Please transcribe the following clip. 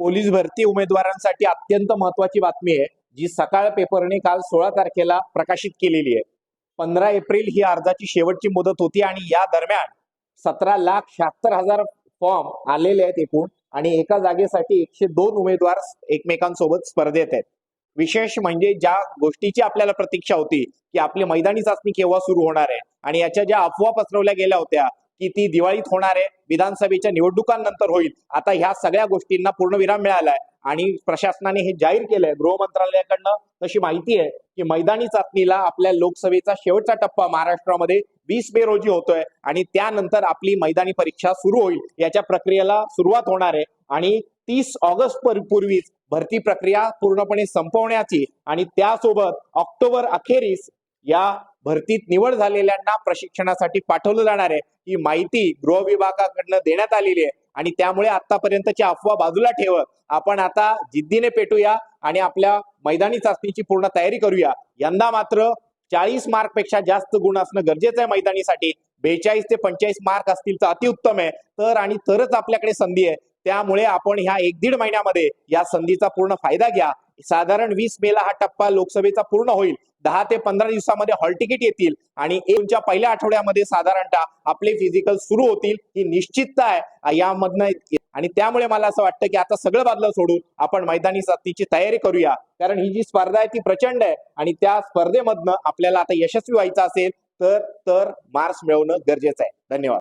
Police भरती उमेदवारांसाठी अत्यंत महत्वाची बातमी आहे जी सकाळ पेपरने काल सोळा तारखेला प्रकाशित केलेली आहे. पंधरा एप्रिल ही अर्जाची शेवटची मुदत होती आणि या दरम्यान सतरा लाख शहात्तर हजार फॉर्म आलेले आहेत एकूण आणि एका जागेसाठी एकशे दोन उमेदवार एकमेकांसोबत स्पर्धेत आहेत. विशेष म्हणजे ज्या गोष्टीची आपल्याला प्रतीक्षा होती की आपली मैदानी चाचणी केव्हा सुरू होणार आहे आणि याच्या ज्या अफवा पसरवल्या गेल्या होत्या की ती दिवाळीत होणार आहे. विधानसभेच्या निवडणुकांनंतर होईल. आता ह्या सगळ्या गोष्टींना पूर्णविराम मिळालाय. आणि प्रशासनाने हे जाहीर केलंय. गृह मंत्रालयाकडनं तशी माहिती आहे की मैदानी चाचणीला आपल्या लोकसभेचा शेवटचा टप्पा महाराष्ट्रामध्ये वीस मे रोजी होतोय. आणि त्यानंतर आपली मैदानी परीक्षा सुरू होईल. याच्या प्रक्रियेला सुरुवात होणार आहे. आणि तीस ऑगस्ट पूर्वीच भरती प्रक्रिया पूर्णपणे संपवण्याची आणि त्यासोबत ऑक्टोबर अखेरीस या भरतीत निवड झालेल्यांना प्रशिक्षणासाठी पाठवलं जाणार आहे. ही माहिती गृह विभागाकडनं देण्यात आलेली आहे. आणि त्यामुळे आतापर्यंतची अफवा बाजूला ठेवत आपण आता जिद्दीने पेटूया आणि आपल्या मैदानी चाचणीची पूर्ण तयारी करूया. यंदा मात्र चाळीस मार्कपेक्षा जास्त गुण असणं गरजेचं आहे मैदानीसाठी. बेचाळीस ते पंचेचाळीस मार्क असतील तर अतिउत्तम आहे. तर आणि तरच आपल्याकडे संधी आहे. त्यामुळे आपण ह्या एक दीड महिन्यामध्ये या संधीचा पूर्ण फायदा घ्या. साधारण वीस मेला हा टप्पा लोकसभेचा पूर्ण होईल. दहा ते पंधरा दिवसामध्ये हॉल तिकीट येतील आणि एकच्या पहिल्या आठवड्यामध्ये साधारणतः आपले फिजिकल सुरू होतील ही निश्चितता आहे यामधनं आणि त्यामुळे मला असं वाटतं की आता सगळं बाजलं सोडून आपण मैदानी साथीची तयारी करूया. कारण ही जी स्पर्धा आहे ती प्रचंड आहे आणि त्या स्पर्धेमधनं आपल्याला आता यशस्वी व्हायचं असेल तर तर मार्क्स मिळवणं गरजेचं आहे. धन्यवाद.